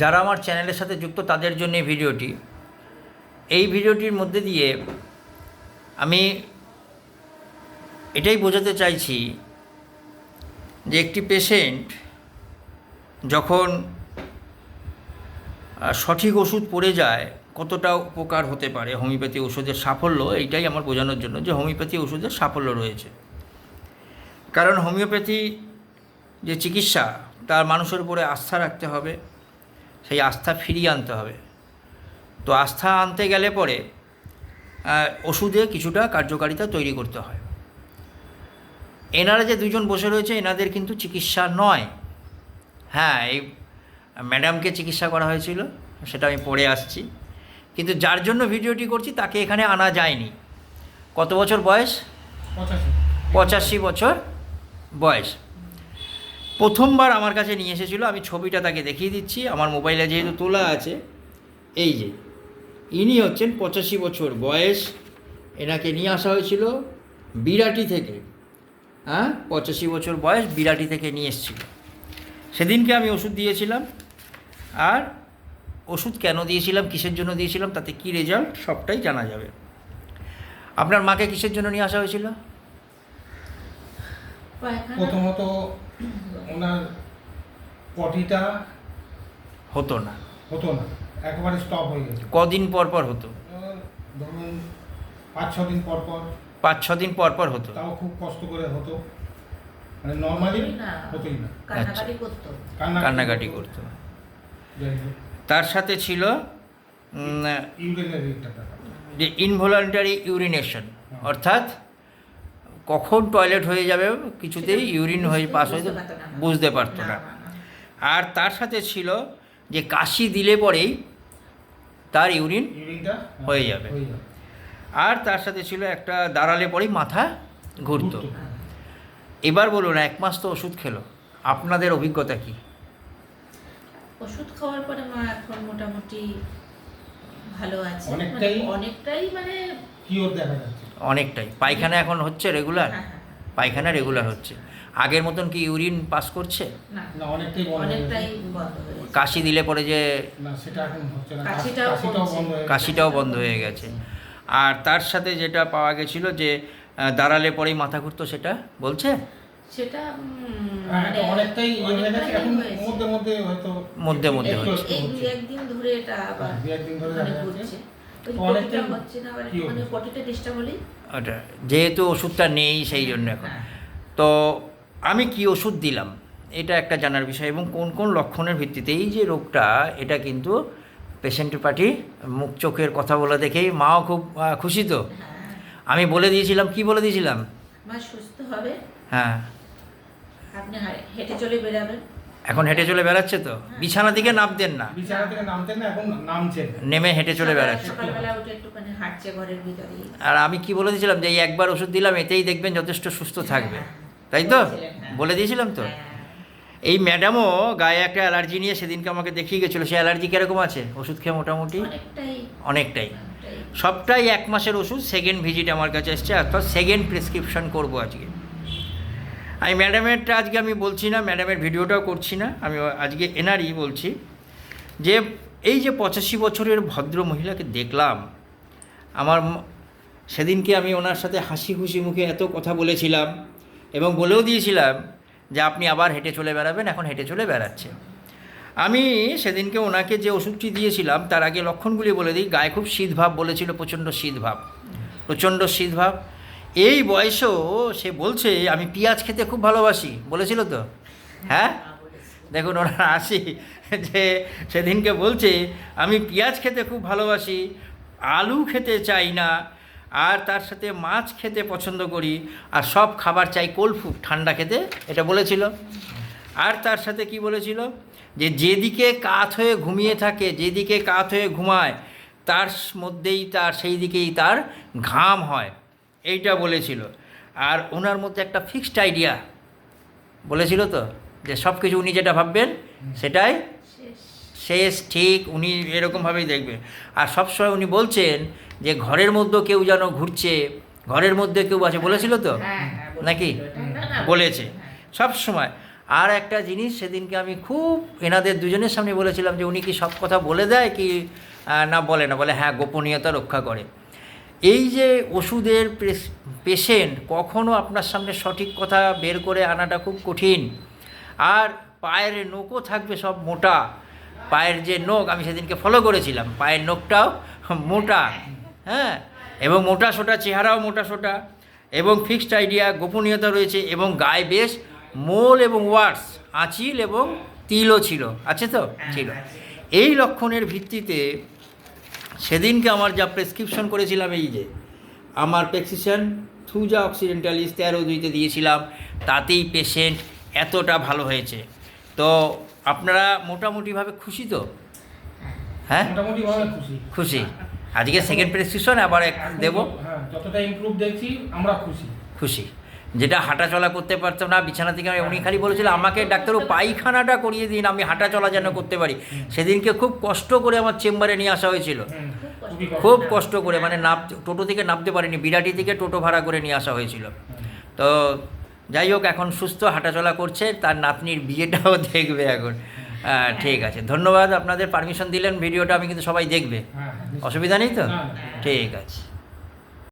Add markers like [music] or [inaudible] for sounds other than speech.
যারা আমার চ্যানেলের সাথে যুক্ত তাদের জন্য এই ভিডিওটি। এই ভিডিওটির মধ্যে দিয়ে আমি এটাই বোঝাতে চাইছি যে একটি পেশেন্ট যখন সঠিক ওষুধ পড়ে যায়, কতটা উপকার হতে পারে? হোমিওপ্যাথি ওষুধের সাফল্য, এইটাই আমার বোঝানোর জন্য যে হোমিওপ্যাথি ওষুধের সাফল্য রয়েছে। কারণ হোমিওপ্যাথি যে চিকিৎসা, তার মানুষের উপরে আস্থা রাখতে হবে। সেই আস্থা ফিরিয়ে আনতে হবে। তো আস্থা আনতে গেলে পরে ওষুধে কিছুটা কার্যকারিতা তৈরি করতে হয়। এনারা যে দুজন বসে রয়েছে এনাদের কিন্তু চিকিৎসা নয়। হ্যাঁ এই ম্যাডামকে চিকিৎসা করা হয়েছিল সেটা আমি পড়ে আসছি। কিন্তু যার জন্য ভিডিওটি করছি তাকে এখানে আনা যায়নি। কত বছর বয়স? পঁচাশি বছর বয়স। প্রথমবার আমার কাছে নিয়ে এসেছিল আমি ছবিটা তাকে দেখিয়ে দিচ্ছি আমার মোবাইলে যেহেতু তোলা আছে এই যে ইনি হচ্ছেন পঁচাশি বছর বয়স এনাকে নিয়ে আসা হয়েছিল বিরাটি থেকে হ্যাঁ পঁচাশি বছর বয়স বিরাটি থেকে নিয়ে এসেছিল। সেদিনকে আমি ওষুধ দিয়েছিলাম আর ওষুধ কেন দিয়েছিলাম কিসের জন্য দিয়েছিলাম তাতে কী রেজাল্ট সবটাই জানা যাবে। আপনার মাকে কিসের জন্য নিয়ে আসা হয়েছিল? প্রথমত [coughs] ওনার পটিটা হতো না। হতো না। একেবারে স্টপ হয়ে গেছে। কদিন পর পর হতো? ধরুন পাঁচ ছ দিন পর পর। পাঁচ ছ দিন পর পর হতো? তাও খুব কষ্ট করে হতো। মানে নর্মালি হতোই না। কান্নাকাটি করতো। কান্নাকাটি করতো। তার সাথে ছিল ইউরিনের যে ইনভলান্টারি ইউরিনেশন অর্থাৎ কখন টয়লেট হয়ে যাবে কিছুতেই ইউরিন হয়ে পাস হয়ে বুঝতে পারতো না। বুঝতে পারতো না। আর তার সাথে ছিল যে কাশি দিলে পরেই তার ইউরিন হয়ে যাবে। আর তার সাথে ছিল একটা দাঁড়ালে পরেই মাথা ঘুরতো। ঘুরতো। এবার বলুন এক মাস তো ওষুধ খেলো। আপনাদের অভিজ্ঞতা কি? ওষুধ খাওয়ার পরে মা এখন মোটামুটি ভালো আছে। অনেকটাই- মানে অনেকটাই মানে কিওর দেখা যাচ্ছে। অনেকটাই। পায়খানা এখন হচ্ছে রেগুলার হ্যাঁ, হ্যাঁ। পায়খানা রেগুলার হচ্ছে। আগের মতন কি ইউরিন পাস করছে। কাশি দিলে পরে যে না সেটা এখন হচ্ছে না। কাশিটাও কাশিটাও বন্ধ হয়ে গেছে। আর তার সাথে যেটা পাওয়া গেছিল যে দাঁড়ালে পরেই মাথা ঘুরতো সেটা? বলছে? সেটা হ্যাঁ, মানে অনেকটাই ইয়ে। মধ্যে মধ্যে হয়তো মধ্যে মধ্যে হচ্ছে। একটু এই দুই হচ্ছে। একদিন ধরে এটা আবার একদিন ধরে মানে কি মানে হলেই ওটা যেহেতু ওষুধটা নেই সেই জন্য এখন। হ্যাঁ। তো আমি কি ওষুধ দিলাম? এটা একটা জানার বিষয়। এবং কোন কোন লক্ষণের ভিত্তিতে? এই যে রোগটা এটা কিন্তু পেশেন্ট পার্টি মুখ চোখের কথা বলে দেখেই মাও খুব খুশি তো? হ্যাঁ। আমি বলে দিয়েছিলাম কি বলে দিয়েছিলাম? সুস্থ হবে। হ্যাঁ। আপনি হেঁটে চলে বেরাবেন। এখন হেঁটে চলে বেড়াচ্ছে তো? বিছানা দিকে নামতেন না? বিছানা থেকে নামতেন না এখন নামছেন। নেমে হেঁটে চলে বেড়াচ্ছে। আর আমি কি বলে দিয়েছিলাম যে একবার ওষুধ দিলাম এতেই দেখবেন যথেষ্ট সুস্থ থাকবে। তাই তো? হ্যাঁ। বলে দিয়েছিলাম তো? হ্যাঁ। এই ম্যাডামও গায়ে একটা অ্যালার্জি নিয়ে সেদিনকে আমাকে দেখিয়ে গেছিল সে অ্যালার্জি কীরকম আছে? ওষুধ খেয়ে মোটামুটি? অনেকটাই। সবটাই এক মাসের ওষুধ সেকেন্ড ভিজিট আমার কাছে এসছে অর্থাৎ সেকেন্ড প্রেসক্রিপশন করব আজকে। আমি ম্যাডামেরটা আজকে আমি বলছি না, ম্যাডামের ভিডিওটাও করছি না, আমি আজকে এনারই বলছি যে এই যে পঁচাশি বছরের ভদ্র মহিলাকে দেখলাম, আমার সেদিনকে আমি ওনার সাথে হাসি খুশি মুখে এত কথা বলেছিলাম এবং বলেও দিয়েছিলাম যে আপনি আবার হেঁটে চলে বেড়াবেন, এখন হেঁটে চলে বেড়াচ্ছে। আমি সেদিনকে ওনাকে যে ওষুধটি দিয়েছিলাম, তার আগে লক্ষণগুলি বলে দিই, গায়ে খুব শীত ভাব বলেছিল, প্রচণ্ড শীত ভাব, প্রচণ্ড শীত ভাব। এই বয়সেও সে বলছে, আমি পেঁয়াজ খেতে খুব ভালোবাসি। বলেছিল তো? হ্যাঁ? দেখুন ওনার আসি যে সেদিনকে বলছে, আমি পেঁয়াজ খেতে খুব ভালোবাসি, আলু খেতে চাই না, আর তার সাথে মাছ খেতে পছন্দ করি, আর সব খাবার চাই কোল্ড ঠান্ডা খেতে। এটা বলেছিল। আর তার সাথে কি বলেছিল? যে যেদিকে কাত হয়ে ঘুমিয়ে থাকে, যেদিকে কাত হয়ে ঘুমায়, তার মধ্যেই তার সেই দিকেই তার ঘাম হয়। এইটা বলেছিল। আর ওনার মধ্যে একটা ফিক্সড আইডিয়া বলেছিল তো যে সব কিছু উনি যেটা ভাববেন সেটাই শেষ। ঠিক উনি এরকমভাবেই দেখবে। আর সবসময় উনি বলছেন যে ঘরের মধ্যে কেউ যেন ঘুরছে ঘরের মধ্যে কেউ আছে বলেছিল তো? হ্যাঁ, হ্যাঁ, নাকি? বলেছে। সব সময় আর একটা জিনিস সেদিনকে আমি খুব এনাদের দুজনের সামনে বলেছিলাম যে উনি কি সব কথা বলে দেয় কি না বলে না বলে হ্যাঁ গোপনীয়তা রক্ষা করে। এই যে ওষুধের পেশেন্ট কখনো আপনার সামনে সঠিক কথা বের করে আনাটা খুব কঠিন। আর পায়ের নখও থাকবে সব মোটা। পায়ের যে নখ, আমি সেদিনকে ফলো করেছিলাম। পায়ের নখটাও মোটা হ্যাঁ? এবং মোটা সোটা, চেহারাও মোটা সোটা। এবং ফিক্সড আইডিয়া গোপনীয়তা রয়েছে এবং গায়ে বেশ মোল এবং ওয়ার্ডস আঁচিল এবং তিলও ছিল। আছে তো? ছিল। এই লক্ষণের ভিত্তিতে সেদিনকে আমার যা প্রেসক্রিপশন করেছিলাম এই যে আমার প্রেসক্রিপশন থ্রুজা অক্সিডেন্টালিস তেরো দুইতে দিয়েছিলাম তাতেই পেশেন্ট এতটা ভালো হয়েছে। তো আপনারা মোটামুটিভাবে খুশি তো? হ্যাঁ? মোটামুটি ভাবে খুশি। খুশি। আজকে সেকেন্ড প্রেসক্রিপশন আবার এক দেবো। হ্যাঁ যতটা ইমপ্রুভ দেখছি আমরা খুশি। খুশি। যেটা হাঁটাচলা করতে পারতাম না বিছানা থেকে আমি উনি খালি বলেছিল আমাকে ডাক্তারও পায়খানাটা করিয়ে দিন আমি হাঁটাচলা যেন করতে পারি। সেদিনকে খুব কষ্ট করে আমার চেম্বারে নিয়ে আসা হয়েছিল। খুব কষ্ট করে মানে নাম টোটো থেকে নামতে পারিনি বিরাটি থেকে টোটো ভাড়া করে নিয়ে আসা হয়েছিল। তো যাই হোক এখন সুস্থ হাঁটাচলা করছে তার নাতনির বিয়েটাও [laughs] দেখবে এখন। ঠিক আছে ধন্যবাদ আপনাদের পারমিশন দিলেন ভিডিওটা আমি কিন্তু সবাই দেখবে। হ্যাঁ হ্যাঁ, অসুবিধা নেই তো। ঠিক আছে।